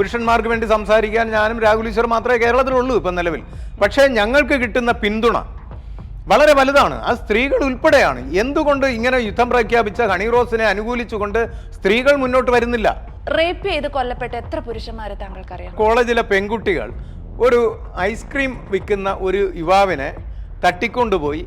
പുരുഷന്മാർക്ക് വേണ്ടി സംസാരിക്കാൻ ഞാനും രാഹുൽ ഈശ്വർ മാത്രമേ കേരളത്തിലുള്ളൂ ഇപ്പം നിലവിൽ. പക്ഷേ ഞങ്ങൾക്ക് കിട്ടുന്ന പിന്തുണ വളരെ വലുതാണ്. ആ സ്ത്രീകൾ ഉൾപ്പെടെയാണ്. എന്തുകൊണ്ട് ഇങ്ങനെ യുദ്ധം പ്രഖ്യാപിച്ച ഹണി റോസിനെ അനുകൂലിച്ചുകൊണ്ട് സ്ത്രീകൾ മുന്നോട്ട് വരുന്നില്ല? റേപ്പ് ചെയ്ത് കൊല്ലപ്പെട്ട എത്ര പുരുഷന്മാരെ താങ്കൾക്കറിയാം? കോളേജിലെ പെൺകുട്ടികൾ ഒരു ഐസ്ക്രീം വിൽക്കുന്ന ഒരു യുവാവിനെ തട്ടിക്കൊണ്ടുപോയി.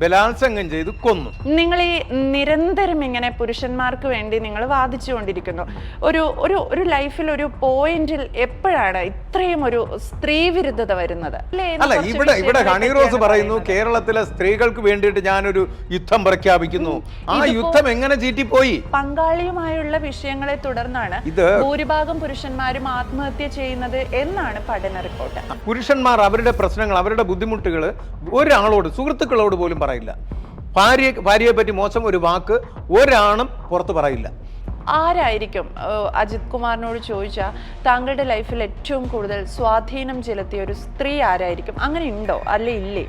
ബലാത്സംഗം ചെയ്ത് കൊന്നു. നിങ്ങൾ ഈ നിരന്തരം ഇങ്ങനെ പുരുഷന്മാർക്ക് വേണ്ടി നിങ്ങൾ വാദിച്ചുകൊണ്ടിരിക്കുന്നു. ഒരു ഒരു ഒരു ലൈഫിൽ ഒരു പോയിന്റിൽ എപ്പോഴാണ് ഇത്രയും ഒരു സ്ത്രീ വിരുദ്ധത വരുന്നത്? അല്ല? ഇവിടെ ഇവിടെ ഹണി റോസ് പറയുന്നു കേരളത്തിലെ സ്ത്രീകൾക്ക് വേണ്ടിയിട്ട് ഞാനൊരു യുദ്ധം പ്രഖ്യാപിക്കുന്നു. ആ യുദ്ധം എങ്ങനെ ചീറ്റിപ്പോയി? പങ്കാളിയുമായുള്ള വിഷയങ്ങളെ തുടർന്നാണ് ഇത് ഭൂരിഭാഗം പുരുഷന്മാരും ആത്മഹത്യ ചെയ്യുന്നത് എന്നാണ് പഠന റിപ്പോർട്ട്. പുരുഷന്മാർ അവരുടെ പ്രശ്നങ്ങൾ അവരുടെ ബുദ്ധിമുട്ടുകൾ ഒരാളോട് സുഹൃത്തുക്കളോട് പോലും പറയില്ല. ഭാര്യ ഭാര്യയെ പറ്റി മോശം ഒരു വാക്ക് ഒരാണും പുറത്ത് പറയില്ല. ആരായിരിക്കും? അജിത് കുമാറിനോട് ചോദിച്ചാൽ താങ്കളുടെ ലൈഫിൽ ഏറ്റവും കൂടുതൽ സ്വാധീനം ചെലുത്തിയ ഒരു സ്ത്രീ ആരായിരിക്കും? അങ്ങനെ ഉണ്ടോ? അല്ലെ ഇല്ലേ?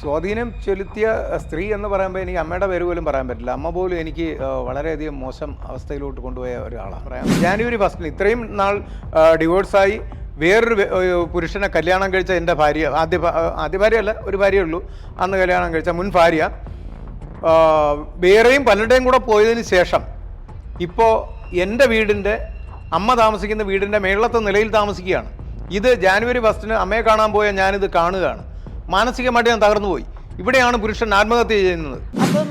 സ്വാധീനം ചെലുത്തിയ സ്ത്രീ എന്ന് പറയുമ്പോൾ എനിക്ക് അമ്മയുടെ പേര് പോലും പറയാൻ പറ്റില്ല. അമ്മ പോലും എനിക്ക് വളരെയധികം മോശം അവസ്ഥയിലോട്ട് കൊണ്ടുപോയ ഒരാളാണ്. പറയാം. ജാനുവരി ഫസ്റ്റിന് ഇത്രയും നാൾ ഡിവോഴ്സായി. വേറൊരു പുരുഷനെ കല്യാണം കഴിച്ച എന്റെ ഭാര്യ ആദ്യ ആദ്യ ഭാര്യയല്ല ഒരു ഭാര്യയേ ഉള്ളൂ. അന്ന് കല്യാണം കഴിച്ച മുൻ ഭാര്യ. വേറെയും പലരുടെയും കൂടെ പോയതിന് ശേഷം ഇപ്പോൾ എന്റെ വീടിന്റെ അമ്മ താമസിക്കുന്ന വീടിന്റെ മേളത്തെ നിലയിൽ താമസിക്കുകയാണ്. ഇത് ജാനുവരി ഫസ്റ്റിന് അമ്മയെ കാണാൻ പോയ ഞാനിത് കാണുകയാണ്. മാനസികമായിട്ട് ഞാൻ തകർന്നു പോയി ഇവിടെയാണ് പുരുഷൻ ആത്മഹത്യ ചെയ്യുന്നത്. അപ്പം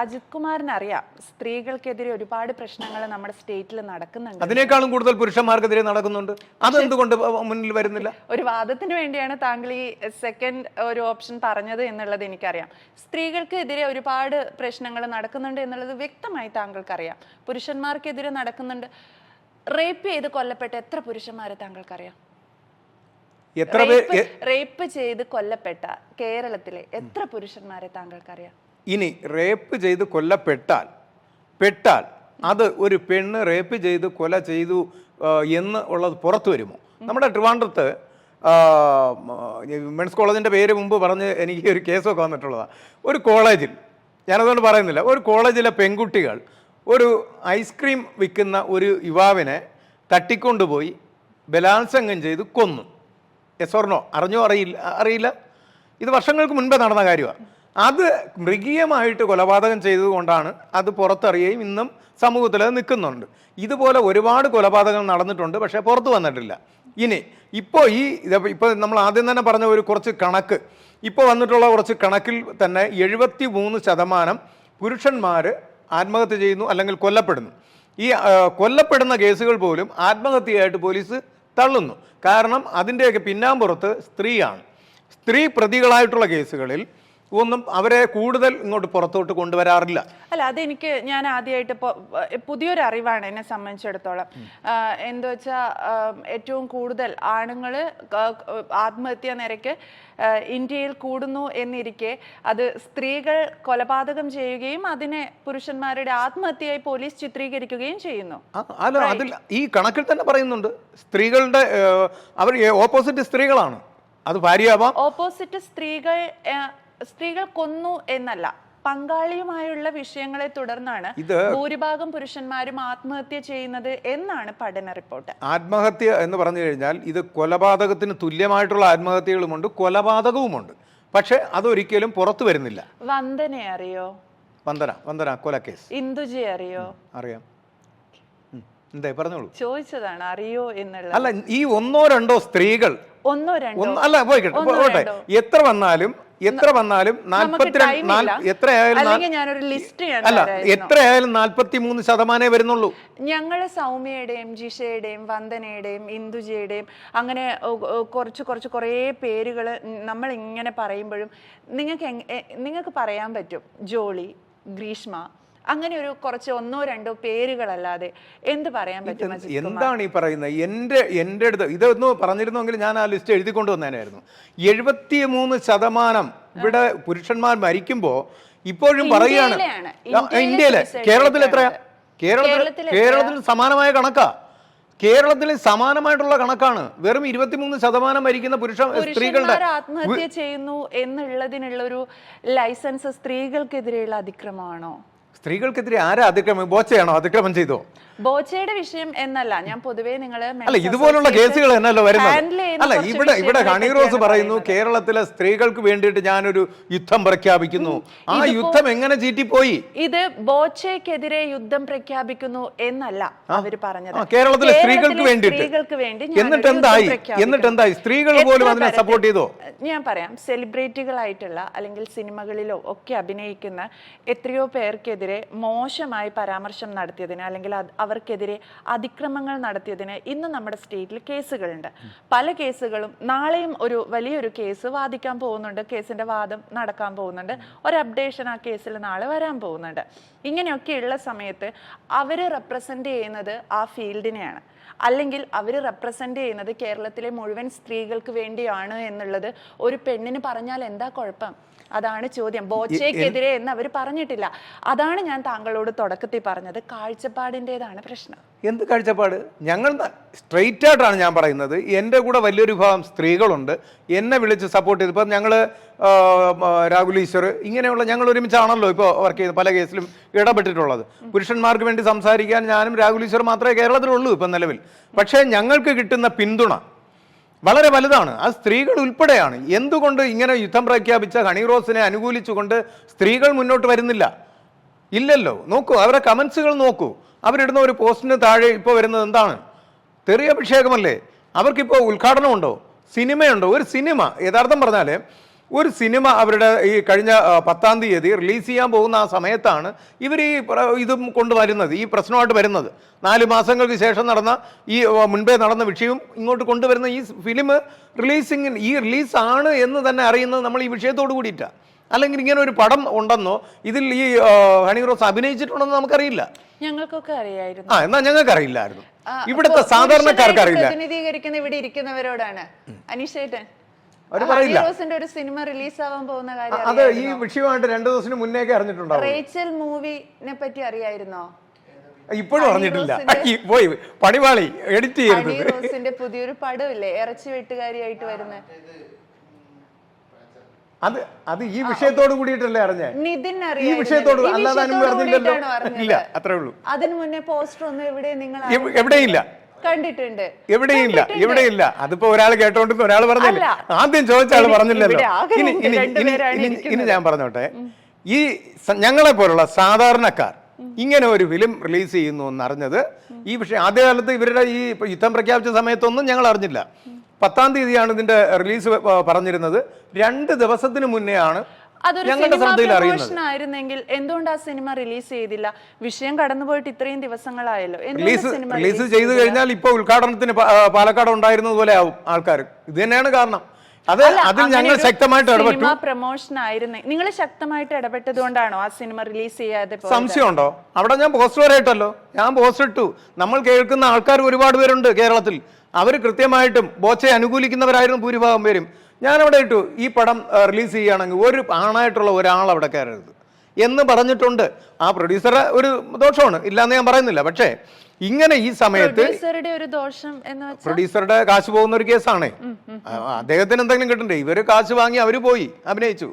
അജിത് കുമാറിന് അറിയാം സ്ത്രീകൾക്കെതിരെ ഒരുപാട് പ്രശ്നങ്ങൾ നമ്മുടെ സ്റ്റേറ്റിൽ നടക്കുന്നുണ്ട്. അതിനേക്കാളും കൂടുതൽ പുരുഷന്മാർക്കെതിരെ നടക്കുന്നുണ്ട്. അതെന്തുകൊണ്ട് മുന്നിൽ വരുന്നില്ല? ഒരു വാദത്തിന് വേണ്ടിയാണ് താങ്കൾ ഈ സെക്കൻഡ് ഒരു ഓപ്ഷൻ പറഞ്ഞത് എന്നുള്ളത് എനിക്കറിയാം. സ്ത്രീകൾക്ക് എതിരെ ഒരുപാട് പ്രശ്നങ്ങൾ നടക്കുന്നുണ്ട് എന്നുള്ളത് വ്യക്തമായി താങ്കൾക്കറിയാം. പുരുഷന്മാർക്കെതിരെ നടക്കുന്നുണ്ട്. റേപ്പ് ചെയ്ത് കൊല്ലപ്പെട്ട എത്ര പുരുഷന്മാരെ താങ്കൾക്കറിയാം? എത്ര റേപ്പ് ചെയ്ത് കൊല്ലപ്പെട്ട കേരളത്തിലെ എത്ര പുരുഷന്മാരെ താങ്കൾക്കറിയാം? ഇനി റേപ്പ് ചെയ്ത് കൊല്ലപ്പെട്ടാൽ പെട്ടാൽ അത് ഒരു പെണ്ണ് റേപ്പ് ചെയ്ത് കൊല ചെയ്തു എന്ന് ഉള്ളത് പുറത്തു വരുമോ? നമ്മുടെ ട്രിവാൻഡ്രത്ത് മെൻസ് കോളേജിന്റെ പേര് മുമ്പ് പറഞ്ഞ് എനിക്ക് ഒരു കേസൊക്കെ വന്നിട്ടുള്ളതാണ് ഒരു കോളേജിൽ ഞാനതുകൊണ്ട് പറയുന്നില്ല ഒരു കോളേജിലെ പെൺകുട്ടികൾ ഒരു ഐസ്ക്രീം വിൽക്കുന്ന ഒരു യുവാവിനെ തട്ടിക്കൊണ്ടുപോയി ബലാത്സംഗം ചെയ്ത് കൊന്നു. എസ് ഓർണോ അറിഞ്ഞോ? അറിയില്ല അറിയില്ല? ഇത് വർഷങ്ങൾക്ക് മുൻപേ നടന്ന കാര്യമാണ് അത് മൃഗീയമായിട്ട് കൊലപാതകം ചെയ്തതുകൊണ്ടാണ് അത് പുറത്തറിയുകയും ഇന്നും സമൂഹത്തിൽ അത് നിൽക്കുന്നുണ്ട്. ഇതുപോലെ ഒരുപാട് കൊലപാതകങ്ങൾ നടന്നിട്ടുണ്ട് പക്ഷേ പുറത്തു വന്നിട്ടില്ല. ഇനി ഇപ്പോൾ ഈ ഇപ്പോൾ നമ്മൾ ആദ്യം തന്നെ പറഞ്ഞ ഒരു കുറച്ച് കണക്ക്. ഇപ്പോൾ വന്നിട്ടുള്ള കുറച്ച് കണക്കിൽ തന്നെ എഴുപത്തി മൂന്ന് ശതമാനം പുരുഷന്മാർ ആത്മഹത്യ ചെയ്യുന്നു അല്ലെങ്കിൽ കൊല്ലപ്പെടുന്നു. ഈ കൊല്ലപ്പെടുന്ന കേസുകൾ പോലും ആത്മഹത്യയായിട്ട് പോലീസ് തള്ളുന്നു. കാരണം അതിന്റെയൊക്കെ പിന്നാമ്പുറത്ത് സ്ത്രീയാണ്. സ്ത്രീ പ്രതികളായിട്ടുള്ള കേസുകളിൽ ഒന്നും അവരെ കൂടുതൽ ഇങ്ങോട്ട് പുറത്തോട്ട് കൊണ്ടുവരാറില്ല. അല്ല അതെനിക്ക് ഞാൻ ആദ്യമായിട്ട് പുതിയൊരു അറിവാണ് എന്നെ സംബന്ധിച്ചിടത്തോളം. എന്താ വെച്ചാൽ ഏറ്റവും കൂടുതൽ ആണുങ്ങൾ ആത്മഹത്യ നിരക്ക് ഇന്ത്യയിൽ കൂടുന്നു എന്നിരിക്കെ അത് സ്ത്രീകൾ കൊലപാതകം ചെയ്യുകയും അതിനെ പുരുഷന്മാരുടെ ആത്മഹത്യയായി പോലീസ് ചിത്രീകരിക്കുകയും ചെയ്യുന്നു. അല്ല അതിൽ ഈ കണക്കിൽ തന്നെ പറയുന്നുണ്ട്. സ്ത്രീകളുടെ അവർ ഓപ്പോസിറ്റ് സ്ത്രീകളാണ്. അത് ഭാര്യയാവാം. ഓപ്പോസിറ്റ് സ്ത്രീകൾ സ്ത്രീകൾ കൊന്നു എന്നല്ല പങ്കാളിയുമായുള്ള വിഷയങ്ങളെ തുടർന്നാണ് ഇത് ഭൂരിഭാഗം പുരുഷന്മാരും ആത്മഹത്യ ചെയ്യുന്നത് എന്നാണ് പഠന റിപ്പോർട്ട്. ആത്മഹത്യ എന്ന് പറഞ്ഞു കഴിഞ്ഞാൽ ഇത് കൊലപാതകത്തിന് തുല്യമായിട്ടുള്ള ആത്മഹത്യകളുമുണ്ട് കൊലപാതകവുമുണ്ട്. പക്ഷെ അതൊരിക്കലും പുറത്തു വരുന്നില്ല. വന്ദനെ അറിയോ? വന്ദന വന്ദന കൊലക്കേസ്. ഇന്ദുജി അറിയോ? അറിയാം. എന്തേ പറഞ്ഞോളൂ. ചോദിച്ചതാണ് അറിയോ എന്നുള്ള അല്ല ഈ ഒന്നോ രണ്ടോ സ്ത്രീകൾ ഒന്നോ രണ്ടോ? അല്ല പോയിക്കട്ടെ പോട്ടെ. എത്ര വന്നാലും എത്ര വന്നാലും നാൽപ്പത്തിരണ്ട് ലിസ്റ്റ് ഞാൻ അല്ല എത്ര എത്രയായാലും നാൽപ്പത്തി മൂന്ന് ശതമാനേ വരുന്നുള്ളൂ. ഞങ്ങൾ സൗമ്യയുടെയും ജിഷയുടെയും വന്ദനയുടെയും ഇന്ദുജയുടെയും അങ്ങനെ കുറച്ച് കുറച്ച് കുറേ പേരുകൾ നമ്മൾ ഇങ്ങനെ പറയുമ്പോഴും നിങ്ങൾക്ക് നിങ്ങൾക്ക് പറയാൻ പറ്റും. ജോളി ഗ്രീഷ്മ അങ്ങനെ ഒരു കുറച്ച് ഒന്നോ രണ്ടോ പേരുകളല്ലാതെ എന്ത് പറയാൻ പറ്റും എന്താണ് ഈ പറയുന്നത്? എന്റെ എന്റെ അടുത്ത് ഇതൊന്ന് പറഞ്ഞിരുന്നെങ്കിൽ ഞാൻ ആ ലിസ്റ്റ് എഴുതിക്കൊണ്ട് വന്നേനായിരുന്നു. എഴുപത്തി മൂന്ന് ശതമാനം ഇവിടെ പുരുഷന്മാർ മരിക്കുമ്പോൾ ഇപ്പോഴും പറയുകയാണ്. ഇന്ത്യയിലെ കേരളത്തിൽ എത്രയാ? കേരളത്തിൽ കേരളത്തിൽ? സമാനമായ കണക്കാ. കേരളത്തിൽ സമാനമായിട്ടുള്ള കണക്കാണ്. വെറും ഇരുപത്തിമൂന്ന് ശതമാനം മരിക്കുന്ന പുരുഷ സ്ത്രീകളുടെ ആത്മഹത്യ ചെയ്യുന്നു എന്നുള്ളതിനുള്ള ഒരു ലൈസൻസ് സ്ത്രീകൾക്കെതിരെയുള്ള അതിക്രമമാണോ? സ്ത്രീകൾക്കെതിരെ ആരാ അതിക്രമം ബോച്ചയാണോ അതിക്രമം ചെയ്തോ ബോച്ചയുടെ വിഷയം എന്നല്ല ഞാൻ പൊതുവേ നിങ്ങൾ അല്ല ഇതുപോലുള്ള കേസുകൾ എന്നല്ലോ വരുന്നത് അല്ല ഇവിടെ ഇവിടെ ഹണി റോസ് പറയുന്നു കേരളത്തിലെ സ്ത്രീകൾക്ക് വേണ്ടിയിട്ട് ഞാനൊരു യുദ്ധം പ്രഖ്യാപിക്കുന്നു ആ യുദ്ധം എങ്ങനെ ചീറ്റിപ്പോയി ഇത് ബോച്ചയ്ക്കെതിരെ യുദ്ധം പ്രഖ്യാപിക്കുന്നു എന്നല്ല അവർ പറഞ്ഞത് കേരളത്തിലെ സ്ത്രീകൾക്ക് വേണ്ടി വേണ്ടിയിട്ട്. സ്ത്രീകൾക്ക് വേണ്ടി എന്നിട്ട് എന്തായി? എന്നിട്ട് എന്തായി? സ്ത്രീകൾ പോലും അതിനെ സപ്പോർട്ട് ചെയ്തോ? ഞാൻ പറയാം സെലിബ്രിറ്റികളായിട്ടുള്ള അല്ലെങ്കിൽ സിനിമകളിലോ ഒക്കെ അഭിനയിക്കുന്ന എത്രയോ പേർക്കെതിരെ മോശമായി പരാമർശം നടത്തിയതിന് അല്ലെങ്കിൽ അവർക്കെതിരെ അതിക്രമങ്ങൾ നടത്തിയതിന് ഇന്ന് നമ്മുടെ സ്റ്റേറ്റിൽ കേസുകളുണ്ട്. പല കേസുകളും നാളെയും ഒരു വലിയൊരു കേസ് വാദിക്കാൻ പോകുന്നുണ്ട്. കേസിന്റെ വാദം നടക്കാൻ പോകുന്നുണ്ട്. ഒരു അപ്ഡേഷൻ ആ കേസിൽ നാളെ വരാൻ പോകുന്നുണ്ട്. ഇങ്ങനെയൊക്കെയുള്ള സമയത്ത് അവർ റെപ്രസെന്റ് ചെയ്യുന്നത് ആ ഫീൽഡിനെയാണ് അല്ലെങ്കിൽ അവർ റെപ്രസെന്റ് ചെയ്യുന്നത് കേരളത്തിലെ മുഴുവൻ സ്ത്രീകൾക്ക് വേണ്ടിയാണ് എന്നുള്ളത് ഒരു പെണ്ണിന് പറഞ്ഞാൽ എന്താ കുഴപ്പം? അതാണ് ചോദ്യം. ബോച്ചയ്ക്കെതിരെ എന്ന് അവർ പറഞ്ഞിട്ടില്ല. അതാണ് ഞാൻ താങ്കളോട് തുടക്കത്തിൽ പറഞ്ഞത്. കാഴ്ചപ്പാടിന്റെതാണ് പ്രശ്നം. എന്ത് കാഴ്ചപ്പാട്? ഞങ്ങൾ സ്ട്രെയിറ്റ് ആയിട്ടാണ് ഞാൻ പറയുന്നത്. എന്റെ കൂടെ വലിയൊരു വിഭാഗം സ്ത്രീകളുണ്ട്. എന്നെ വിളിച്ച് സപ്പോർട്ട് ചെയ്ത്. ഇപ്പം ഞങ്ങൾ രാഹുൽ ഈശ്വർ ഇങ്ങനെയുള്ള ഞങ്ങൾ ഒരുമിച്ചാണല്ലോ ഇപ്പോൾ വർക്ക് ചെയ്ത് പല കേസിലും ഇടപെട്ടിട്ടുള്ളത്. പുരുഷന്മാർക്ക് വേണ്ടി സംസാരിക്കാൻ ഞാനും രാഹുൽ ഈശ്വർ മാത്രമേ കേരളത്തിലുള്ളൂ ഇപ്പം നിലവിൽ. പക്ഷേ ഞങ്ങൾക്ക് കിട്ടുന്ന പിന്തുണ വളരെ വലുതാണ്. ആ സ്ത്രീകൾ ഉൾപ്പെടെയാണ്. എന്തുകൊണ്ട് ഇങ്ങനെ യുദ്ധം പ്രഖ്യാപിച്ച ഹണി റോസിനെ അനുകൂലിച്ചുകൊണ്ട് സ്ത്രീകൾ മുന്നോട്ട് വരുന്നില്ല? ഇല്ലല്ലോ. നോക്കൂ അവരുടെ കമൻസുകൾ നോക്കൂ. അവരിടുന്ന ഒരു പോസ്റ്റിന് താഴെ ഇപ്പോൾ വരുന്നത് എന്താണ്? തെറിയ അഭിഷേകമല്ലേ? അവർക്കിപ്പോൾ ഉദ്ഘാടനമുണ്ടോ? സിനിമയുണ്ടോ? ഒരു സിനിമ യഥാർത്ഥം പറഞ്ഞാൽ ഒരു സിനിമ അവരുടെ ഈ കഴിഞ്ഞ പത്താം തീയതി റിലീസ് ചെയ്യാൻ പോകുന്ന ആ സമയത്താണ് ഇവർ ഈ ഇതും കൊണ്ടുവരുന്നത് ഈ പ്രശ്നമായിട്ട് വരുന്നത്. നാല് മാസങ്ങൾക്ക് ശേഷം നടന്ന ഈ മുൻപേ നടന്ന വിഷയവും ഇങ്ങോട്ട് കൊണ്ടുവരുന്ന ഈ ഫിലിം റിലീസിങ് ഈ റിലീസാണ് എന്ന് തന്നെ അറിയുന്നത് നമ്മൾ ഈ വിഷയത്തോട് കൂടിയിട്ടാണ് അല്ലെങ്കിൽ ഇങ്ങനെ ഒരു പടം ഉണ്ടെന്നോ ഇതിൽ ഈ ഹണി റോസ് അഭിനയിച്ചിട്ടുണ്ടെന്ന് നമുക്കറിയില്ല. ഞങ്ങൾക്കൊക്കെ അറിയായിരുന്നു. ആ എന്നാ ഞങ്ങൾക്ക് അറിയില്ലായിരുന്നു ഇവിടുത്തെ സാധാരണക്കാർക്ക് അറിയില്ല പ്രതിനിധീകരിക്കുന്ന ഇവിടെ ഇരിക്കുന്നവരോടാണ്. അനീഷേട്ടൻ റോസിന്റെ ഒരു സിനിമ റിലീസ് ആവാൻ പോകുന്ന കാര്യം അത് ഈ? വിഷയമായിട്ട് രണ്ടു ദിവസത്തിന് മുന്നേക്കെ അറിഞ്ഞിട്ടുണ്ടാവും റേച്ചൽ മൂവിനെ പറ്റി അറിയായിരുന്നോ? ഇപ്പോഴും അറിഞ്ഞിട്ടില്ല. പോയി. പണിവാളി എഡിറ്റ് ഹണി ചെയ്യരുത് റോസിന്റെ പുതിയൊരു പടമില്ലേ? ഇറച്ചി വെട്ടുകാരിയായിട്ട് വരുന്ന. അത് അത് ഈ വിഷയത്തോട് കൂടിയിട്ടല്ലേ അറിഞ്ഞേ? നിതിൻ ഈ. വിഷയത്തോട് അല്ലാതെ അറിഞ്ഞില്ലല്ലോ ഇല്ല അത്രേ ഉള്ളൂ. അതിനു മുന്നേ പോസ്റ്റർ ഒന്നും എവിടെ നിങ്ങൾ എവിടെയില്ല. കണ്ടിട്ടുണ്ട്. എവിടെയില്ല എവിടെയില്ല. അതിപ്പോ ഒരാൾ കേട്ടോണ്ട് ഒരാൾ പറഞ്ഞില്ല. ആദ്യം ചോദിച്ച ആൾ പറഞ്ഞില്ലല്ലോ. ഇനി ഇനി ഇനി ഇനി- ഇനി ഞാൻ പറഞ്ഞോട്ടെ. ഈ ഞങ്ങളെ പോലുള്ള സാധാരണക്കാർ ഇങ്ങനെ ഒരു ഫിലിം റിലീസ് ചെയ്യുന്നു എന്നറിഞ്ഞത് ഈ വിഷയം ആദ്യകാലത്ത് ഇവരുടെ ഈ യുദ്ധം പ്രഖ്യാപിച്ച സമയത്തൊന്നും ഞങ്ങൾ അറിഞ്ഞില്ല. പത്താം തീയതിയാണ് ഇതിന്റെ റിലീസ് പറഞ്ഞിരുന്നത്. രണ്ട് ദിവസത്തിന് മുന്നേ ആണ് അതൊരു സിനിമ പ്രൊമോഷൻ ആയിരുന്നെങ്കിൽ എന്തുകൊണ്ട് ആ സിനിമ റിലീസ് ചെയ്തില്ല? വിഷയം കടന്നുപോയിട്ട് ഇത്രയും ദിവസങ്ങളായല്ലോ. റിലീസ് ചെയ്ത് റിലീസ് ചെയ്തു കഴിഞ്ഞാൽ ഇപ്പൊ ഉദ്ഘാടനത്തിന് പാലക്കാട് ഉണ്ടായിരുന്നത് പോലെ ആവും ആൾക്കാർ. ഇത് തന്നെയാണ് കാരണം. അത് അതിൽ ഞങ്ങൾ ശക്തമായിട്ട് ഇടപെട്ടു. പ്രൊമോഷൻ ആയിരുന്നു നിങ്ങൾ ശക്തമായിട്ട് ഇടപെട്ടത് കൊണ്ടാണോ ആ സിനിമ റിലീസ് ചെയ്യാതെ? സംശയമുണ്ടോ? അവിടെ ഞാൻ പോസ്റ്റർ വരെയിട്ടല്ലോ ഞാൻ പോസ്റ്റർ ഇട്ടു. നമ്മൾ കേൾക്കുന്ന ആൾക്കാർ ഒരുപാട് പേരുണ്ട് കേരളത്തിൽ. അവർ കൃത്യമായിട്ടും ബോച്ചയെ അനുകൂലിക്കുന്നവരായിരുന്നു ഭൂരിഭാഗം പേരും. ഞാൻ അവിടെ ഇട്ടു ഈ പടം റിലീസ് ചെയ്യുകയാണെങ്കിൽ ഒരു ആണായിട്ടുള്ള ഒരാൾ അവിടെ കയറരുത്. എന്ന് പറഞ്ഞിട്ടുണ്ട്. ആ പ്രൊഡ്യൂസറെ ഒരു ദോഷമാണ്. ഇല്ലാന്ന് ഞാൻ പറയുന്നില്ല. പക്ഷേ ഇങ്ങനെ ഈ സമയത്ത് പ്രൊഡ്യൂസറുടെ കാശ് പോകുന്ന ഒരു കേസാണ്. അദ്ദേഹത്തിന് എന്തെങ്കിലും കിട്ടണ്ടേ? ഇവർ കാശ് വാങ്ങി അവർ പോയി അഭിനയിച്ചു.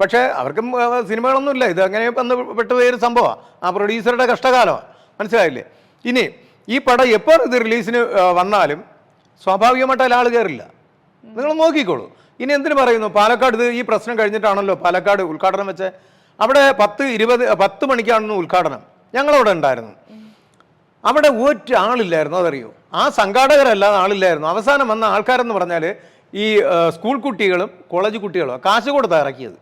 പക്ഷേ അവർക്കും സിനിമകളൊന്നും സിനിമകളൊന്നുമില്ല. ഇത് അങ്ങനെ ബന്ധപ്പെട്ട് പേര് സംഭവമാണ് ആ പ്രൊഡ്യൂസറുടെ കഷ്ടകാലമാണ് മനസ്സിലായില്ലേ? ഇനി ഈ പടം എപ്പോൾ ഇത് റിലീസിന് വന്നാലും സ്വാഭാവികമായിട്ട് അതിൽ കയറില്ല. നിങ്ങൾ നോക്കിക്കോളൂ. ഇനി എന്തിനു പറയുന്നു? പാലക്കാട് ഇത് ഈ പ്രശ്നം കഴിഞ്ഞിട്ടാണല്ലോ പാലക്കാട് ഉദ്ഘാടനം വെച്ച്. അവിടെ പത്ത് ഇരുപത് പത്ത് മണിക്കാണെന്ന് ഉദ്ഘാടനം. ഞങ്ങളവിടെ ഉണ്ടായിരുന്നു. അവിടെ ഒറ്റ ആളില്ലായിരുന്നു അതറിയോ? ആ സംഘാടകരല്ലാതെ ആളില്ലായിരുന്നു. അവസാനം വന്ന ആൾക്കാരെന്ന് പറഞ്ഞാൽ ഈ സ്കൂൾ കുട്ടികളും കോളേജ് കുട്ടികളും കാശ് കൊടുത്താ ഇറക്കിയത്.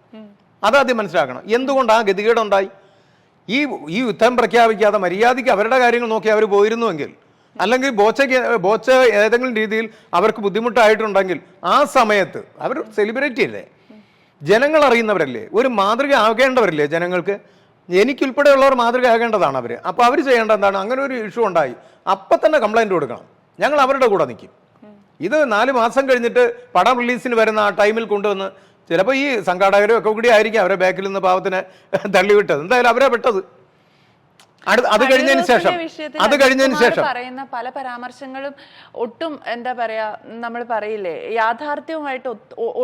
അതാദ്യം മനസ്സിലാക്കണം. എന്തുകൊണ്ട് ആ ഗതികേടുണ്ടായി ഈ ഈ യുദ്ധം പ്രഖ്യാപിക്കാതെ മര്യാദയ്ക്ക് അവരുടെ കാര്യങ്ങൾ നോക്കി അവർ പോയിരുന്നുവെങ്കിൽ അല്ലെങ്കിൽ ബോച്ചയ്ക്ക് ബോച്ച ഏതെങ്കിലും രീതിയിൽ അവർക്ക് ബുദ്ധിമുട്ടായിട്ടുണ്ടെങ്കിൽ ആ സമയത്ത് അവർ സെലിബ്രിറ്റി അല്ലേ? ജനങ്ങൾ അറിയുന്നവരല്ലേ? ഒരു മാതൃക ആകേണ്ടവരല്ലേ ജനങ്ങൾക്ക്? എനിക്കുൾപ്പെടെയുള്ളവർ മാതൃക ആകേണ്ടതാണ് അവർ അപ്പോൾ അവർ ചെയ്യേണ്ട എന്താണ്? അങ്ങനെ ഒരു ഇഷ്യൂ ഉണ്ടായി. അപ്പം തന്നെ കംപ്ലൈന്റ് കൊടുക്കണം. ഞങ്ങൾ അവരുടെ കൂടെ നിൽക്കും. ഇത് നാല് മാസം കഴിഞ്ഞിട്ട് പടം റിലീസിന് വരുന്ന ആ ടൈമിൽ കൊണ്ടുവന്ന് ചിലപ്പോൾ ഈ സംഘാടകരും ഒക്കെ കൂടി ആയിരിക്കും അവരെ ബാക്കിൽ നിന്ന് പാവത്തിനെ തള്ളിവിട്ടത്. എന്തായാലും അവരെ അടുത്ത- അത് കഴിഞ്ഞതിന് ശേഷം. അത് കഴിഞ്ഞതിന് ശേഷം. പറയുന്ന പല പരാമർശങ്ങളും ഒട്ടും എന്താ പറയാ നമ്മൾ പറയില്ലേ യാഥാർത്ഥ്യവുമായിട്ട്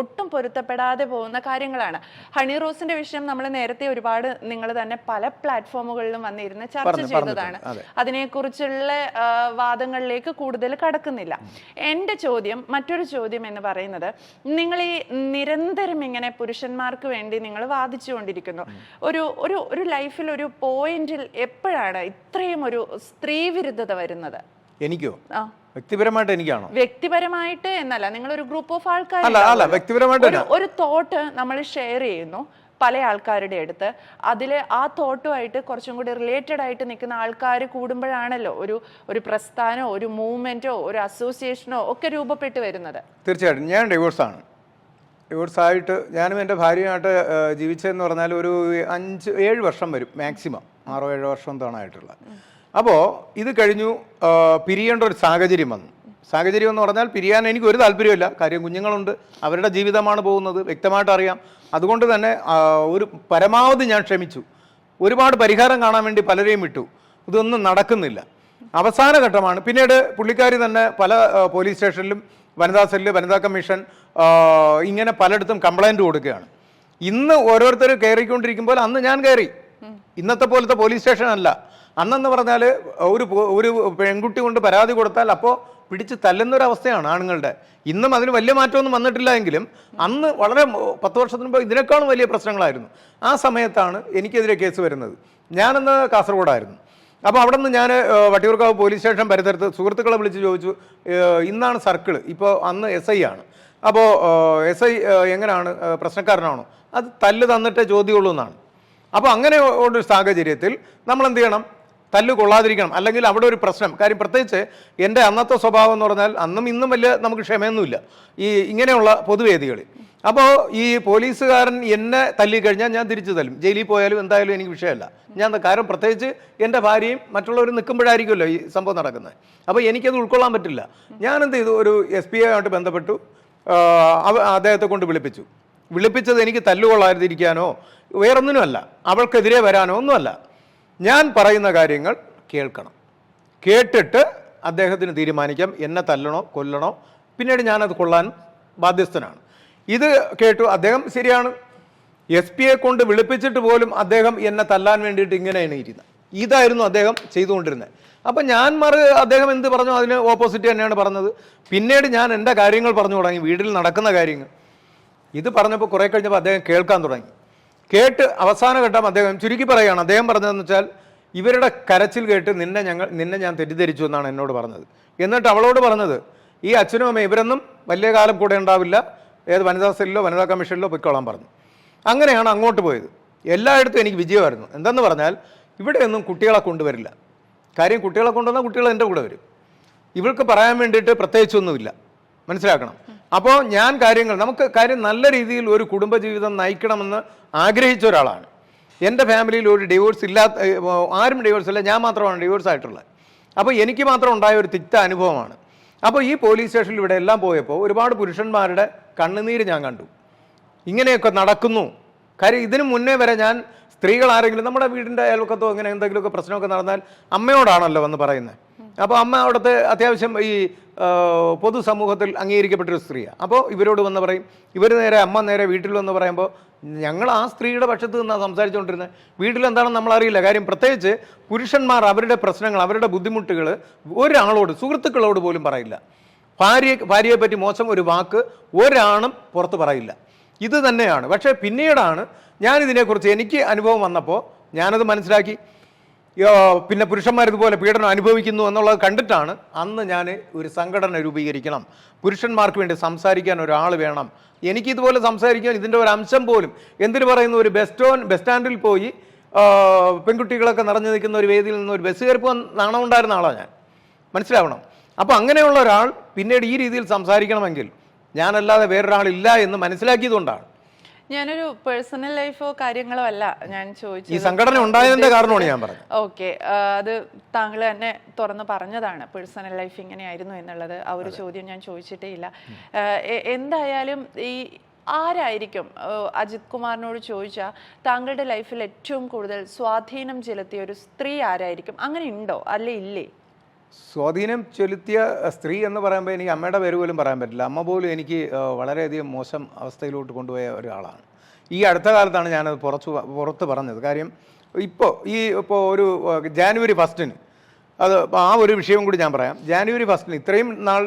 ഒട്ടും പൊരുത്തപ്പെടാതെ പോകുന്ന കാര്യങ്ങളാണ്. ഹണി റോസിന്റെ വിഷയം നമ്മൾ നേരത്തെ ഒരുപാട് നിങ്ങൾ തന്നെ പല പ്ലാറ്റ്ഫോമുകളിലും വന്നിരുന്ന് ചർച്ച ചെയ്തതാണ്. അതിനെക്കുറിച്ചുള്ള വാദങ്ങളിലേക്ക് കൂടുതൽ കടക്കുന്നില്ല. എന്റെ ചോദ്യം മറ്റൊരു ചോദ്യം എന്ന് പറയുന്നത് നിങ്ങൾ ഈ നിരന്തരം ഇങ്ങനെ പുരുഷന്മാർക്ക് വേണ്ടി നിങ്ങൾ വാദിച്ചുകൊണ്ടിരിക്കുന്നു. ഒരു ഒരു ഒരു ലൈഫിൽ ഒരു പോയിന്റിൽ എപ്പോഴാണ് ഇത്രയും ഒരു സ്ത്രീ വിരുദ്ധത വരുന്നത്. എനിക്കോ? ആ. വ്യക്തിപരമായിട്ട് എനിക്കാണോ? വ്യക്തിപരമായിട്ട് എന്നല്ല നിങ്ങൾ ഒരു ഗ്രൂപ്പ് ഓഫ് ആൾക്കാർ അല്ല അല്ല വ്യക്തിപരമായിട്ട് ഒരു തോട്ട് നമ്മൾ ഷെയർ ചെയ്യുന്നു പല ആൾക്കാരുടെ അടുത്ത്. അതിൽ ആ തോട്ടുമായിട്ട് കുറച്ചും കൂടി റിലേറ്റഡ് ആയിട്ട് നിൽക്കുന്ന ആൾക്കാർ കൂടുമ്പോഴാണല്ലോ ഒരു ഒരു പ്രസ്ഥാനോ ഒരു മൂവ്മെന്റോ ഒരു അസോസിയേഷനോ ഒക്കെ രൂപപ്പെട്ട് വരുന്നത്. തീർച്ചയായിട്ടും. ഞാൻ ഡിവോഴ്സ് ആണ്. ഡിവോഴ്സാണ് ആയിട്ട് ഞാനും എന്റെ ഭാര്യയുമായിട്ട് ജീവിച്ചതെന്ന് പറഞ്ഞാൽ ഒരു അഞ്ച് ഏഴ് വർഷം വരും മാക്സിമം ആറോ ഏഴോ വർഷം ആയിട്ടുള്ള അപ്പോൾ ഇത് കഴിഞ്ഞു പിരിയേണ്ട ഒരു സാഹചര്യം വന്നു. സാഹചര്യം എന്ന് പറഞ്ഞാൽ പിരിയാൻ എനിക്ക് ഒരു താല്പര്യമില്ല കാര്യം കുഞ്ഞുങ്ങളുണ്ട്. അവരുടെ ജീവിതമാണ് പോകുന്നത്. വ്യക്തമായിട്ട് അറിയാം. അതുകൊണ്ട് തന്നെ ഒരു പരമാവധി ഞാൻ ക്ഷമിച്ചു. ഒരുപാട് പരിഹാരം കാണാൻ വേണ്ടി പലരെയും വിട്ടു. ഇതൊന്നും നടക്കുന്നില്ല. അവസാന ഘട്ടമാണ്. പിന്നീട് പുള്ളിക്കാരി തന്നെ പല പോലീസ് സ്റ്റേഷനിലും വനിതാ സെല്ല് വനിതാ കമ്മീഷൻ ഇങ്ങനെ പലയിടത്തും കംപ്ലൈന്റ് കൊടുക്കുകയാണ്. ഇന്ന് ഓരോരുത്തർ കയറിക്കൊണ്ടിരിക്കുമ്പോൾ അന്ന് ഞാൻ കയറി. ഇന്നത്തെ പോലത്തെ പോലീസ് സ്റ്റേഷൻ അല്ല അന്നെന്ന് പറഞ്ഞാൽ ഒരു ഒരു പെൺകുട്ടി കൊണ്ട് പരാതി കൊടുത്താൽ അപ്പോൾ പിടിച്ച് തല്ലുന്നൊരവസ്ഥയാണ് ആണുങ്ങളുടെ. ഇന്നും അതിന് വലിയ മാറ്റമൊന്നും വന്നിട്ടില്ല എങ്കിലും അന്ന് വളരെ പത്ത് വർഷത്തിന് മുമ്പ് ഇതിനേക്കാളും വലിയ പ്രശ്നങ്ങളായിരുന്നു. ആ സമയത്താണ് എനിക്കെതിരെ കേസ് വരുന്നത്. ഞാനന്ന് കാസർഗോഡായിരുന്നു. അപ്പോൾ അവിടെ നിന്ന് ഞാൻ വട്ടിയൂർക്കാവ് പോലീസ് സ്റ്റേഷൻ പരിതരത്ത് സുഹൃത്തുക്കളെ വിളിച്ച് ചോദിച്ചു ഇന്നാണ് സർക്കിൾ ഇപ്പോൾ അന്ന് എസ് ഐ ആണ്. അപ്പോൾ എസ് ഐ എങ്ങനെയാണ് പ്രശ്നക്കാരനാണോ? അത് തല്ല് തന്നിട്ടേ ചോദ്യമുള്ളൂ എന്നാണ്. അപ്പോൾ അങ്ങനെ ഒരു സാഹചര്യത്തിൽ നമ്മൾ എന്ത് ചെയ്യണം തല്ല് കൊള്ളാതിരിക്കണം. അല്ലെങ്കിൽ അവിടെ ഒരു പ്രശ്നം. കാര്യം പ്രത്യേകിച്ച് എന്റെ അന്നത്തെ സ്വഭാവം എന്ന് പറഞ്ഞാൽ അന്നും ഇന്നും വലിയ നമുക്ക് ക്ഷമയൊന്നുമില്ല. ഈ ഇങ്ങനെയുള്ള പൊതുവേദികളിൽ. അപ്പോൾ ഈ പോലീസുകാരൻ എന്നെ തല്ലിക്കഴിഞ്ഞാൽ ഞാൻ തിരിച്ചു തല്ലും. ജയിലിൽ പോയാലും എന്തായാലും എനിക്ക് വിഷയമല്ല. ഞാൻ കാരണം പ്രത്യേകിച്ച് എന്റെ ഭാര്യയും മറ്റുള്ളവരും നിൽക്കുമ്പോഴായിരിക്കുമല്ലോ ഈ സംഭവം നടക്കുന്നത്. അപ്പോൾ എനിക്കത് ഉൾക്കൊള്ളാൻ പറ്റില്ല. ഞാൻ എന്ത് ചെയ്തു? ഒരു എസ് പി ആയിട്ട് ബന്ധപ്പെട്ടു. അദ്ദേഹത്തെ കൊണ്ട് വിളിപ്പിച്ചു. വിളിപ്പിച്ചത് എനിക്ക് തല്ലുകൊള്ളാതിരിക്കാനോ വേറൊന്നിനുമല്ല അവൾക്കെതിരെ വരാനോ ഒന്നുമല്ല. ഞാൻ പറയുന്ന കാര്യങ്ങൾ കേൾക്കണം. കേട്ടിട്ട് അദ്ദേഹത്തിന് തീരുമാനിക്കാം എന്നെ തല്ലണോ കൊല്ലണോ പിന്നീട് ഞാനത് കൊള്ളാൻ ബാധ്യസ്ഥനാണ്. ഇത് കേട്ടു അദ്ദേഹം ശരിയാണ്. എസ് പിയെ കൊണ്ട് വിളിപ്പിച്ചിട്ട് പോലും അദ്ദേഹം എന്നെ തല്ലാൻ വേണ്ടിയിട്ട് ഇങ്ങനെയാണ് ഇരുന്നത് ഇതായിരുന്നു അദ്ദേഹം ചെയ്തുകൊണ്ടിരുന്നത്. അപ്പം ഞാൻ മറു അദ്ദേഹം എന്ത് പറഞ്ഞു? അതിന് ഓപ്പോസിറ്റ് തന്നെയാണ് പറഞ്ഞത്. പിന്നീട് ഞാൻ എന്റെ കാര്യങ്ങൾ പറഞ്ഞു തുടങ്ങി വീട്ടിൽ നടക്കുന്ന കാര്യങ്ങൾ. ഇത് പറഞ്ഞപ്പോൾ കുറേ കഴിഞ്ഞപ്പോൾ അദ്ദേഹം കേൾക്കാൻ തുടങ്ങി. കേട്ട് അവസാന ഘട്ടം അദ്ദേഹം ചുരുക്കി പറയുകയാണ്. അദ്ദേഹം പറഞ്ഞതെന്ന് വെച്ചാൽ ഇവരുടെ കരച്ചിൽ കേട്ട് നിന്നെ ഞങ്ങൾ നിന്നെ ഞാൻ തെറ്റിദ്ധരിച്ചു എന്നാണ് എന്നോട് പറഞ്ഞത്. എന്നിട്ട് അവളോട് പറഞ്ഞത് ഈ അച്ഛനും അമ്മയും ഇവരൊന്നും വലിയ കാലം കൂടെ ഉണ്ടാവില്ല. ഏത് വനിതാ സെല്ലിലോ വനിതാ കമ്മീഷനിലോ പൊയ്ക്കോളാൻ പറഞ്ഞു. അങ്ങനെയാണ് അങ്ങോട്ട് പോയത്. എല്ലായിടത്തും എനിക്ക് വിജയമായിരുന്നു. എന്തെന്ന് പറഞ്ഞാൽ ഇവിടെയൊന്നും കുട്ടികളെ കൊണ്ടുവരില്ല. കാര്യം കുട്ടികളെ കൊണ്ടുവന്നാൽ കുട്ടികൾ എന്റെ കൂടെ വരും. ഇവൾക്ക് പറയാൻ വേണ്ടിയിട്ട് പ്രത്യേകിച്ചൊന്നുമില്ല. മനസ്സിലാക്കണം. അപ്പോൾ ഞാൻ കാര്യങ്ങൾ നമുക്ക് കാര്യം നല്ല രീതിയിൽ ഒരു കുടുംബജീവിതം നയിക്കണമെന്ന് ആഗ്രഹിച്ച ഒരാളാണ്. എന്റെ ഫാമിലിയിൽ ഒരു ഡിവോഴ്സ് ഇല്ലാത്ത ആരും ഡിവോഴ്സ് ഇല്ല ഞാൻ മാത്രമാണ് ഡിവോഴ്സ് ആയിട്ടുള്ളത്. അപ്പോൾ എനിക്ക് മാത്രം ഉണ്ടായ ഒരു തിക്ത അനുഭവമാണ്. അപ്പോൾ ഈ പോലീസ് സ്റ്റേഷനിൽ ഇവിടെ എല്ലാം പോയപ്പോൾ ഒരുപാട് പുരുഷന്മാരുടെ കണ്ണുനീര് ഞാൻ കണ്ടു. ഇങ്ങനെയൊക്കെ നടക്കുന്നു. കാര്യം ഇതിനു മുന്നേ വരെ ഞാൻ സ്ത്രീകൾ ആരെങ്കിലും നമ്മുടെ വീടിന്റെ അയൽവക്കത്തോ അങ്ങനെ എന്തെങ്കിലുമൊക്കെ പ്രശ്നമൊക്കെ നടന്നാൽ അമ്മയോടാണല്ലോ വന്ന് പറയുന്നത്. അപ്പോൾ അമ്മ അവിടുത്തെ അത്യാവശ്യം ഈ പൊതുസമൂഹത്തിൽ അംഗീകരിക്കപ്പെട്ടൊരു സ്ത്രീയാണ് അപ്പോൾ ഇവരോട് വന്ന് പറയും ഇവർ നേരെ അമ്മ നേരെ വീട്ടിൽ വന്ന് പറയുമ്പോൾ ഞങ്ങൾ ആ സ്ത്രീയുടെ പക്ഷത്ത് നിന്നാണ് സംസാരിച്ചുകൊണ്ടിരുന്നത് വീട്ടിലെന്താണെന്ന് നമ്മളറിയില്ല. കാര്യം പ്രത്യേകിച്ച് പുരുഷന്മാർ അവരുടെ പ്രശ്നങ്ങൾ അവരുടെ ബുദ്ധിമുട്ടുകൾ ഒരാളോട് സുഹൃത്തുക്കളോട് പോലും പറയില്ല. ഭാര്യ ഭാര്യയെ പറ്റി മോശം ഒരു വാക്ക് ഒരാണും പുറത്ത് പറയില്ല. ഇത് തന്നെയാണ്. പക്ഷേ പിന്നീടാണ് ഞാനിതിനെക്കുറിച്ച് എനിക്ക് അനുഭവം വന്നപ്പോൾ ഞാനത് മനസ്സിലാക്കി. പിന്നെ പുരുഷന്മാർ ഇതുപോലെ പീഡനം അനുഭവിക്കുന്നു എന്നുള്ളത് കണ്ടിട്ടാണ് അന്ന് ഞാൻ ഒരു സംഘടന രൂപീകരിക്കണം. പുരുഷന്മാർക്ക് വേണ്ടി സംസാരിക്കാൻ ഒരാൾ വേണം. എനിക്കിതുപോലെ സംസാരിക്കാൻ ഇതിന്റെ ഒരു അംശം പോലും. എന്തിനു പറയുന്നു ഒരു ബസ് സ്റ്റോൺ ബസ് സ്റ്റാൻഡിൽ പോയി പെൺകുട്ടികളൊക്കെ നിറഞ്ഞു നിൽക്കുന്ന ഒരു വേദിയിൽ നിന്ന് ഒരു ബസ് കയറിപ്പോൾ നാണം ഉണ്ടായിരുന്ന ആളാണ് ഞാൻ. മനസ്സിലാവണം? അപ്പോൾ അങ്ങനെയുള്ള ഒരാൾ പിന്നീട് ഈ രീതിയിൽ സംസാരിക്കണമെങ്കിൽ ഞാനല്ലാതെ വേറൊരാളില്ല എന്ന് മനസ്സിലാക്കിയതുകൊണ്ടാണ്. ഞാനൊരു പേഴ്സണൽ ലൈഫോ കാര്യങ്ങളോ അല്ല. ഞാൻ ഈ ചോദിച്ചത് സംഘടന ഉണ്ടായതിന്റെ കാരണമാണ് ഞാൻ പറഞ്ഞത്. ഓക്കെ. അത് താങ്കൾ തന്നെ തുറന്ന് പറഞ്ഞതാണ് പേഴ്സണൽ ലൈഫ് ഇങ്ങനെയായിരുന്നു എന്നുള്ളത്. ആ ഒരു ചോദ്യം ഞാൻ ചോദിച്ചിട്ടേ ഇല്ല. എന്തായാലും ഈ ആരായിരിക്കും അജിത് കുമാറിനോട് ചോദിച്ചാൽ താങ്കളുടെ ലൈഫിൽ ഏറ്റവും കൂടുതൽ സ്വാധീനം ചെലുത്തിയ ഒരു സ്ത്രീ ആരായിരിക്കും? അങ്ങനെ ഉണ്ടോ? അല്ലെ ഇല്ലേ? സ്വാധീനം ചെലുത്തിയ സ്ത്രീ എന്ന് പറയുമ്പോൾ എനിക്ക് അമ്മയുടെ പേര് പോലും പറയാൻ പറ്റില്ല. അമ്മ പോലും എനിക്ക് വളരെയധികം മോശം അവസ്ഥയിലോട്ട് കൊണ്ടുപോയ ഒരാളാണ്. ഈ അടുത്ത കാലത്താണ് ഞാനത് പുറത്ത് പുറത്ത് പറഞ്ഞത്. കാര്യം ഇപ്പോൾ ഈ ഇപ്പോൾ ഒരു ജാനുവരി ഫസ്റ്റിന് അത് ആ ഒരു വിഷയം കൂടി ഞാൻ പറയാം. ജാനുവരി ഫസ്റ്റിന് ഇത്രയും നാൾ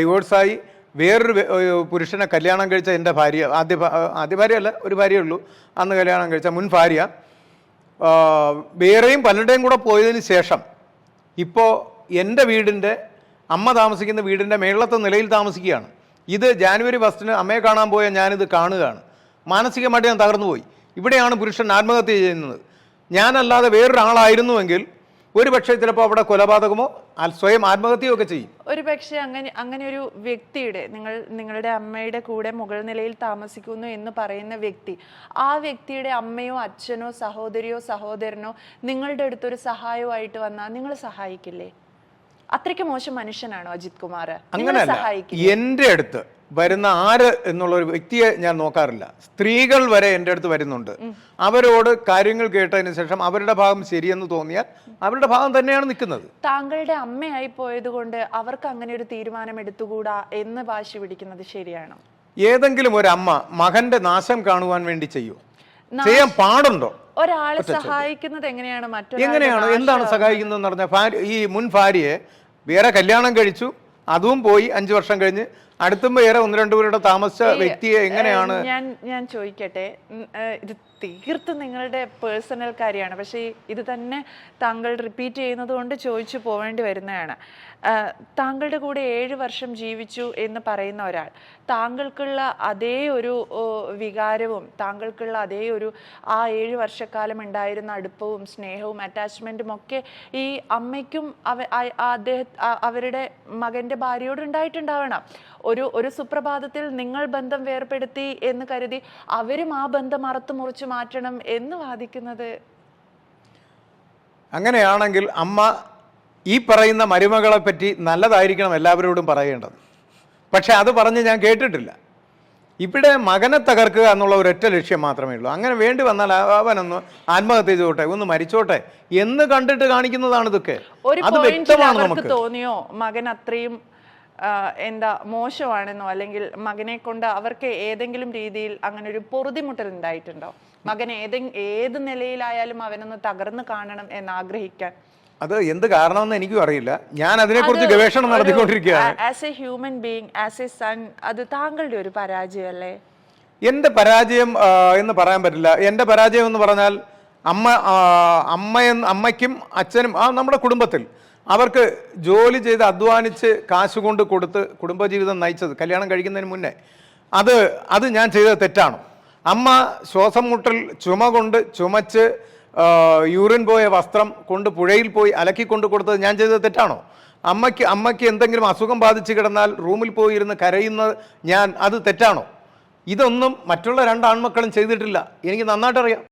ഡിവോഴ്സായി. വേറൊരു പുരുഷനെ കല്യാണം കഴിച്ച എന്റെ ഭാര്യ ആദ്യ ആദ്യ ഭാര്യയല്ല ഒരു ഭാര്യയേ ഉള്ളൂ. അന്ന് കല്യാണം കഴിച്ച മുൻ ഭാര്യ. വേറെയും പലരുടെയും കൂടെ പോയതിന് ശേഷം ഇപ്പോൾ എന്റെ വീടിന്റെ അമ്മ താമസിക്കുന്ന വീടിന്റെ മേളത്തെ നിലയിൽ താമസിക്കുകയാണ്. ഇത് ജാനുവരി ഫസ്റ്റിന് അമ്മയെ കാണാൻ പോയ ഞാനിത് കാണുകയാണ്. മാനസികമായിട്ട് ഞാൻ തകർന്നു പോയി. ഇവിടെയാണ് പുരുഷൻ ആത്മഹത്യ ചെയ്യുന്നത്. ഞാനല്ലാതെ വേറൊരാളായിരുന്നുവെങ്കിൽ ഒരു പക്ഷേ ചിലപ്പോൾ അവിടെ കൊലപാതകമോ സ്വയം ആത്മഹത്യയോ ഒക്കെ ചെയ്യും. ഒരു പക്ഷേ അങ്ങനെ അങ്ങനെ ഒരു വ്യക്തിയുടെ നിങ്ങൾ നിങ്ങളുടെ അമ്മയുടെ കൂടെ മുകൾ നിലയിൽ താമസിക്കുന്നു എന്ന് പറയുന്ന വ്യക്തി ആ വ്യക്തിയുടെ അമ്മയോ അച്ഛനോ സഹോദരിയോ സഹോദരനോ നിങ്ങളുടെ അടുത്തൊരു സഹായമായിട്ട് വന്നാൽ നിങ്ങൾ സഹായിക്കില്ലേ? അത്രയ്ക്ക് മോശം മനുഷ്യനാണോ അജിത് കുമാർ? അങ്ങനെ അങ്ങനെയല്ല. എന്റെ അടുത്ത് വരുന്ന ആര് എന്നുള്ള ഒരു വ്യക്തിയെ ഞാൻ നോക്കാറില്ല. സ്ത്രീകൾ വരെ എന്റെ അടുത്ത് വരുന്നുണ്ട്. അവരോട് കാര്യങ്ങൾ കേട്ടതിന് ശേഷം അവരുടെ ഭാഗം ശരിയെന്ന് തോന്നിയാൽ അവരുടെ ഭാഗം തന്നെയാണ് നിൽക്കുന്നത്. താങ്കളുടെ അമ്മയായി പോയത് കൊണ്ട് അവർക്ക് അങ്ങനെ ഒരു തീരുമാനം എടുത്തുകൂടാ എന്ന് വാശി പിടിക്കുന്നത് ശരിയാണോ? ഏതെങ്കിലും ഒരു അമ്മ മകന്റെ നാശം കാണുവാൻ വേണ്ടി ചെയ്യൂ? ചെയ്യാൻ പാടുണ്ടോ? ഒരാളെ സഹായിക്കുന്നത് എങ്ങനെയാണ്? മറ്റേ എങ്ങനെയാണ്? എന്താണ് സഹായിക്കുന്നത് പറഞ്ഞാൽ ഈ മുൻ ഭാര്യയെ വേറെ കല്യാണം കഴിച്ചു അതും പോയി അഞ്ച് വർഷം കഴിഞ്ഞ് അടുത്തും വേറെ ഒന്ന് രണ്ടു പേരുടെ താമസിച്ച വ്യക്തിയെ എങ്ങനെയാണ്? ഞാൻ ഞാൻ ചോദിക്കട്ടെ. ഇത് തീർത്തും നിങ്ങളുടെ പേഴ്സണൽ കാര്യമാണ്. പക്ഷേ ഇത് തന്നെ താങ്കൾ റിപ്പീറ്റ് ചെയ്യുന്നത് കൊണ്ട് ചോദിച്ചു പോവേണ്ടി വരുന്നതാണ്. താങ്കളുടെ കൂടെ ഏഴ് വർഷം ജീവിച്ചു എന്ന് പറയുന്ന ഒരാൾ താങ്കൾക്കുള്ള അതേ ഒരു വികാരവും താങ്കൾക്കുള്ള അതേ ഒരു ആ ഏഴ് വർഷക്കാലം ഉണ്ടായിരുന്ന അടുപ്പവും സ്നേഹവും അറ്റാച്ച്മെന്റും ഒക്കെ ഈ അമ്മയ്ക്കും അവ അദ്ദേഹ അവരുടെ മകന്റെ ഭാര്യയോട് ഉണ്ടായിട്ടുണ്ടാവണം. ഒരു ഒരു സുപ്രഭാതത്തിൽ നിങ്ങൾ ബന്ധം വേർപെടുത്തി എന്ന് കരുതി അവരും ആ ബന്ധം അറുത്തു മുറിച്ചു മാറ്റണം എന്ന് വാദിക്കുന്നത്? അങ്ങനെയാണെങ്കിൽ അമ്മ ഈ പറയുന്ന മരുമകളെ പറ്റി നല്ലതായിരിക്കണം എല്ലാവരോടും പറയേണ്ടത്. പക്ഷെ അത് പറഞ്ഞ് ഞാൻ കേട്ടിട്ടില്ല. ഇവിടെ മകനെ തകർക്കുക എന്നുള്ള ഒരൊറ്റ ലക്ഷ്യം മാത്രമേ ഉള്ളൂ. അങ്ങനെ വേണ്ടി വന്നാൽ അവനൊന്ന് ആത്മഹത്യ ചെയ്തോട്ടെ ഒന്ന് മരിച്ചോട്ടെ എന്ന് കണ്ടിട്ട് കാണിക്കുന്നതാണ് ഇതൊക്കെ അത് വ്യക്തമാണ് നമുക്ക്. തോന്നിയോ? മകൻ അത്രയും എന്താ മോശമാണെന്നോ അല്ലെങ്കിൽ മകനെ കൊണ്ട് അവർക്ക് ഏതെങ്കിലും രീതിയിൽ അങ്ങനെ ഒരു പൊറുതിമുട്ടൽ ഉണ്ടായിട്ടുണ്ടോ? മകൻ ഏതെ ഏത് നിലയിലായാലും അവനൊന്ന് തകർന്നു കാണണം എന്ന് ആഗ്രഹിക്കാൻ അത് എന്ത് കാരണമെന്ന് എനിക്കും അറിയില്ല. ഞാൻ അതിനെക്കുറിച്ച് ഗവേഷണം നടത്തിക്കൊണ്ടിരിക്കുകയാണ്. As a human being as a son അത് താങ്കളുടെ ഒരു പരാജയമല്ലേ? എന്റെ പരാജയം എന്ന് പറയാൻ പറ്റില്ല. എന്റെ പരാജയം എന്ന് പറഞ്ഞാൽ അമ്മ അമ്മയും അമ്മയ്ക്കും അച്ഛനും ആ നമ്മുടെ കുടുംബത്തിൽ അവർക്ക് ജോലി ചെയ്ത് അധ്വാനിച്ച് കാശ് കൊണ്ട് കൊടുത്ത് കുടുംബജീവിതം നയിച്ചത് കല്യാണം കഴിക്കുന്നതിന് മുന്നേ. അത് അത് ഞാൻ ചെയ്തത് തെറ്റാണ്. അമ്മ ശ്വാസം മുട്ടൽ ചുമ കൊണ്ട് ചുമച്ച് യൂറിൻ പോയ വസ്ത്രം കൊണ്ട് പുഴയിൽ പോയി അലക്കി കൊണ്ട് കൊടുത്തത് ഞാൻ ചെയ്തത് തെറ്റാണോ? അമ്മയ്ക്ക് അമ്മയ്ക്ക് എന്തെങ്കിലും അസുഖം ബാധിച്ച് കിടന്നാൽ റൂമിൽ പോയി ഇരുന്ന് കരയുന്നത് ഞാൻ അത് തെറ്റാണോ? ഇതൊന്നും മറ്റുള്ള രണ്ട് ആൺമക്കളും ചെയ്തിട്ടില്ല. എനിക്ക് നന്നായിട്ട് അറിയാം